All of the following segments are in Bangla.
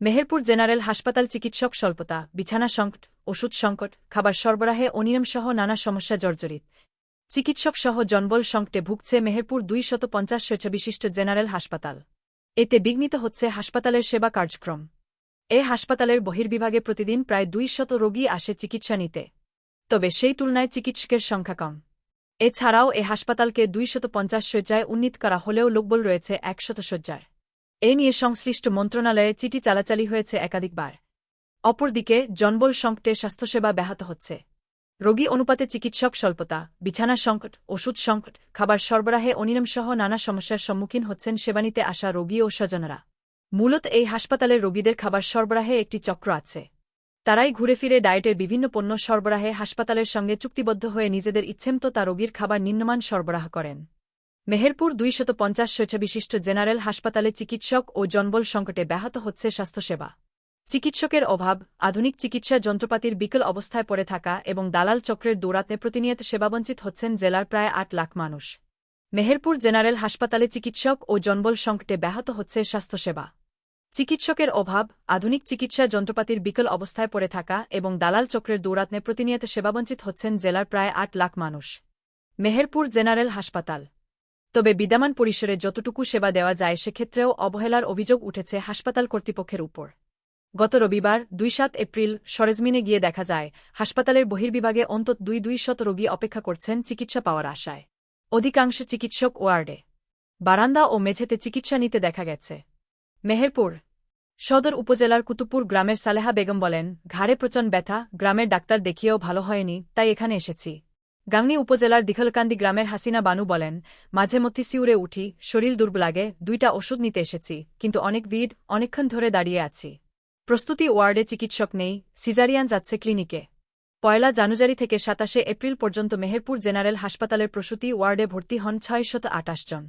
মেহেরপুর জেনারেল হাসপাতাল চিকিৎসক স্বল্পতা, বিছানা সংকট, ওষুধ সংকট, খাবার সরবরাহে অনিয়মসহ নানা সমস্যা জর্জরিত। চিকিৎসক সহ জনবল সংকটে ভুগছে মেহেরপুর দুই শত পঞ্চাশ বিশিষ্ট জেনারেল হাসপাতাল। এতে বিঘ্নিত হচ্ছে হাসপাতালের সেবা কার্যক্রম। এ হাসপাতালের বহির্বিভাগে প্রতিদিন প্রায় দুই শত রোগী আসে চিকিৎসা নিতে। তবে সেই তুলনায় চিকিৎসকের সংখ্যা কম। এছাড়াও এ হাসপাতালকে দুইশত পঞ্চাশ শয্যায় উন্নীত করা হলেও লোকবল রয়েছে একশত শয্যার। এ নিয়ে সংশ্লিষ্ট মন্ত্রণালয়ে চিঠি চালাচালি হয়েছে একাধিকবার। অপরদিকে, জনবল সংকটে স্বাস্থ্যসেবা ব্যাহত হচ্ছে। রোগী অনুপাতে চিকিৎসক স্বল্পতা, বিছানা সংকট, ওষুধ সংকট, খাবার সরবরাহে অনিয়মসহ নানা সমস্যার সম্মুখীন হচ্ছেন সেবানিতে আসা রোগী ও স্বজনরা। মূলত এই হাসপাতালের রোগীদের খাবার সরবরাহে একটি চক্র আছে। তারাই ঘুরে ফিরে ডায়েটের বিভিন্ন পণ্য সরবরাহে হাসপাতালের সঙ্গে চুক্তিবদ্ধ হয়ে নিজেদের ইচ্ছেমতো তা রোগীর খাবার নিম্নমান সরবরাহ করেন। মেহেরপুর দুইশত পঞ্চাশ বিশিষ্ট জেনারেল হাসপাতালে চিকিৎসক ও জনবল সংকটে ব্যাহত হচ্ছে স্বাস্থ্যসেবা। চিকিৎসকের অভাব, আধুনিক চিকিৎসা যন্ত্রপাতির বিকল অবস্থায় পড়ে থাকা এবং দালাল চক্রের দৌড়াতে প্রতিনিয়ত সেবাবঞ্চিত হচ্ছেন জেলার প্রায় আট লাখ মানুষ। মেহেরপুর জেনারেল হাসপাতালে চিকিৎসক ও জনবল সংকটে ব্যাহত হচ্ছে স্বাস্থ্যসেবা। চিকিৎসকের অভাব, আধুনিক চিকিৎসা যন্ত্রপাতির বিকল অবস্থায় পড়ে থাকা এবং দালাল চক্রের দৌরাত্মে প্রতিনিয়ত সেবাবঞ্চিত হচ্ছেন জেলার প্রায় আট লাখ মানুষ। মেহেরপুর জেনারেল হাসপাতাল তবে বিদ্যমান পরিসরে যতটুকু সেবা দেওয়া যায় সেক্ষেত্রেও অবহেলার অভিযোগ উঠেছে হাসপাতাল কর্তৃপক্ষের উপর। গত রবিবার দুই সাত এপ্রিল, সরেজমিনে গিয়ে দেখা যায়, হাসপাতালের বহির্বিভাগে অন্তত দুই দুই শত রোগী অপেক্ষা করছেন চিকিৎসা পাওয়ার আশায়। অধিকাংশ চিকিৎসক ওয়ার্ডে। বারান্দা ও মেঝেতে চিকিৎসা নিতে দেখা গেছে। মেহেরপুর সদর উপজেলার কুতুপুর গ্রামের সালেহা বেগম বলেন, ঘাড়ে প্রচণ্ড ব্যথা, গ্রামের ডাক্তার দেখিয়েও ভালো হয়নি, তাই এখানে এসেছি। গাংনি উপজেলার দিখলকান্দি গ্রামের হাসিনা বানু বলেন, মাঝে মধ্যে সিউরে উঠি, শরীর দুর্বল লাগে, দুইটা ওষুধ নিতে এসেছি, কিন্তু অনেক ভিড়, অনেকক্ষণ ধরে দাঁড়িয়ে আছি। প্রস্তুতি ওয়ার্ডে চিকিৎসক নেই, সিজারিয়ান যাচ্ছে ক্লিনিকে। পয়লা জানুয়ারি থেকে সাতাশে এপ্রিল পর্যন্ত মেহেরপুর জেনারেল হাসপাতালের প্রসূতি ওয়ার্ডে ভর্তি হন ছয়শত আটাশ জন।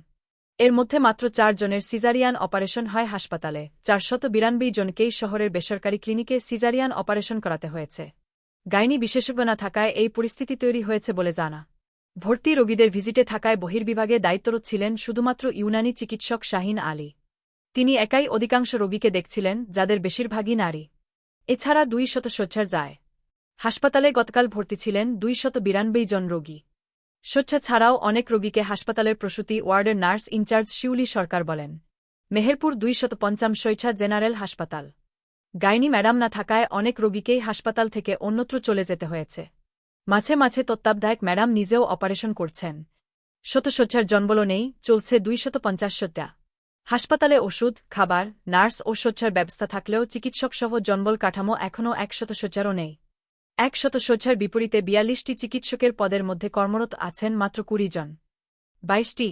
এর মধ্যে মাত্র চার জনের সিজারিয়ান অপারেশন হয় হাসপাতালে, চারশত বিরানব্বই জনকেই শহরের বেসরকারি ক্লিনিকে সিজারিয়ান অপারেশন করাতে হয়েছে। গাইনি বিশেষজ্ঞ না থাকায় এই পরিস্থিতি তৈরি হয়েছে বলে জানা। ভর্তি রোগীদের ভিজিটে থাকায় বহির্বিভাগে দায়িত্বরত ছিলেন শুধুমাত্র ইউনানি চিকিৎসক শাহিন আলী। তিনি একাই অধিকাংশ রোগীকে দেখছিলেন, যাদের বেশিরভাগই নারী। এছাড়া দুই শত শয্যার যায়। হাসপাতালে গতকাল ভর্তি ছিলেন দুই শত বিরানব্বই জন রোগী। স্বচ্ছা ছাড়াও অনেক রোগীকে হাসপাতালের প্রসূতি ওয়ার্ডের নার্স ইনচার্জ শিউলি সরকার বলেন। মেহেরপুর দুই শত পঞ্চাম জেনারেল হাসপাতাল। গাইনি ম্যাডাম না থাকায় অনেক রোগীকেই হাসপাতাল থেকে অন্যত্র চলে যেতে হয়েছে। মাঝে মাঝে তত্ত্বাবধায়ক ম্যাডাম নিজেও অপারেশন করছেন। শতশয্যার জনবল নেই, চলছে দুইশত পঞ্চাশ শয্যা হাসপাতালে ওষুধ, খাবার, নার্স ও শয্যার ব্যবস্থা থাকলেও চিকিৎসকসহ জনবল কাঠামো এখনও একশত শয্যারও নেই। একশত শয্যার বিপরীতে বিয়াল্লিশটি চিকিৎসকের পদের মধ্যে কর্মরত আছেন মাত্র কুড়ি জন। বাইশটি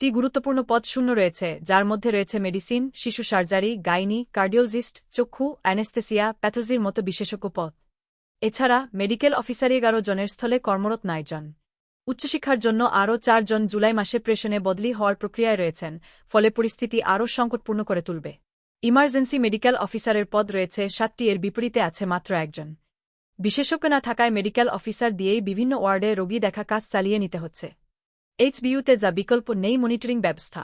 টি গুরুত্বপূর্ণ পদ শূন্য রয়েছে, যার মধ্যে রয়েছে মেডিসিন, শিশু সার্জারি, গাইনি কার্ডিওলজিস্ট চক্ষু, অ্যানেস্থেসিয়া, প্যাথোলজির মতো বিশেষজ্ঞ পদ এছাড়া মেডিকেল অফিসার এগারো জনের স্থলে কর্মরত জন। উচ্চশিক্ষার জন্য আরও চারজন জুলাই মাসে প্রেশনে বদলি হওয়ার প্রক্রিয়ায় রয়েছেন, ফলে পরিস্থিতি আরও সংকটপূর্ণ করে তুলবে। ইমার্জেন্সি মেডিকেল অফিসারের পদ রয়েছে, সাতটি এর বিপরীতে আছে মাত্র একজন। বিশেষজ্ঞ না থাকায় মেডিকেল অফিসার দিয়েই বিভিন্ন ওয়ার্ডে রোগী দেখা কাজ চালিয়ে নিতে হচ্ছে। এইচবিইউতে যা বিকল্প নেই মনিটরিং ব্যবস্থা।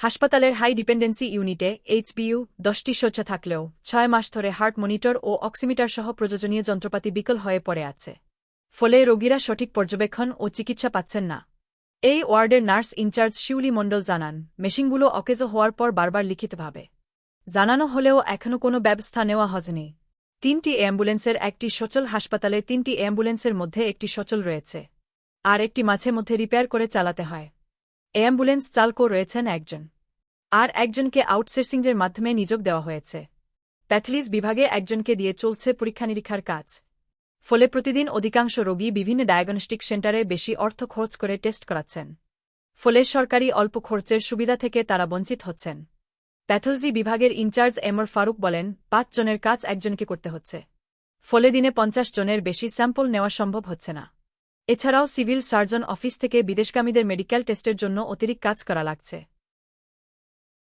হাসপাতালের হাই ডিপেন্ডেন্সি ইউনিটে এইচবিইউ দশটি শয্যা থাকলেও ছয় মাস ধরে হার্ট মনিটর ও অক্সিমিটার সহ প্রয়োজনীয় যন্ত্রপাতি বিকল হয়ে পড়ে আছে। ফলে রোগীরা সঠিক পর্যবেক্ষণ ও চিকিৎসা পাচ্ছেন না। এই ওয়ার্ডের নার্স ইনচার্জ শিউলি মণ্ডল জানান, মেশিনগুলো অকেজ হওয়ার পর বারবার লিখিতভাবে। জানানো হলেও এখনও কোনো ব্যবস্থা নেওয়া হজনি তিনটি অ্যাম্বুলেন্সের একটি সচল হাসপাতালে তিনটি অ্যাম্বুলেন্সের মধ্যে একটি সচল রয়েছে। আর একটি মাঝে মধ্যে রিপেয়ার করে চালাতে হয়। অ্যাম্বুলেন্স চালকও রয়েছেন একজন। আর একজনকে আউটসোর্সিংয়ের মাধ্যমে নিযোগ দেওয়া হয়েছে। প্যাথলিস বিভাগে একজনকে দিয়ে চলছে পরীক্ষা নিরীক্ষার কাজ। ফলে প্রতিদিন অধিকাংশ রোগী বিভিন্ন ডায়াগনস্টিক সেন্টারে বেশি অর্থ খরচ করে টেস্ট করাচ্ছেন। ফলে সরকারি অল্প খরচের সুবিধা থেকে তারা বঞ্চিত হচ্ছেন। প্যাথোলজি বিভাগের ইনচার্জ এমর ফারুক বলেন, পাঁচ জনের কাজ একজনকে করতে হচ্ছে। ফলে দিনে পঞ্চাশ জনের বেশি স্যাম্পল নেওয়া সম্ভব হচ্ছে না। এছাড়াও সিভিল সার্জন অফিস থেকে বিদেশগামীদের মেডিকেল টেস্টের জন্য অতিরিক্ত কাজ করা লাগছে।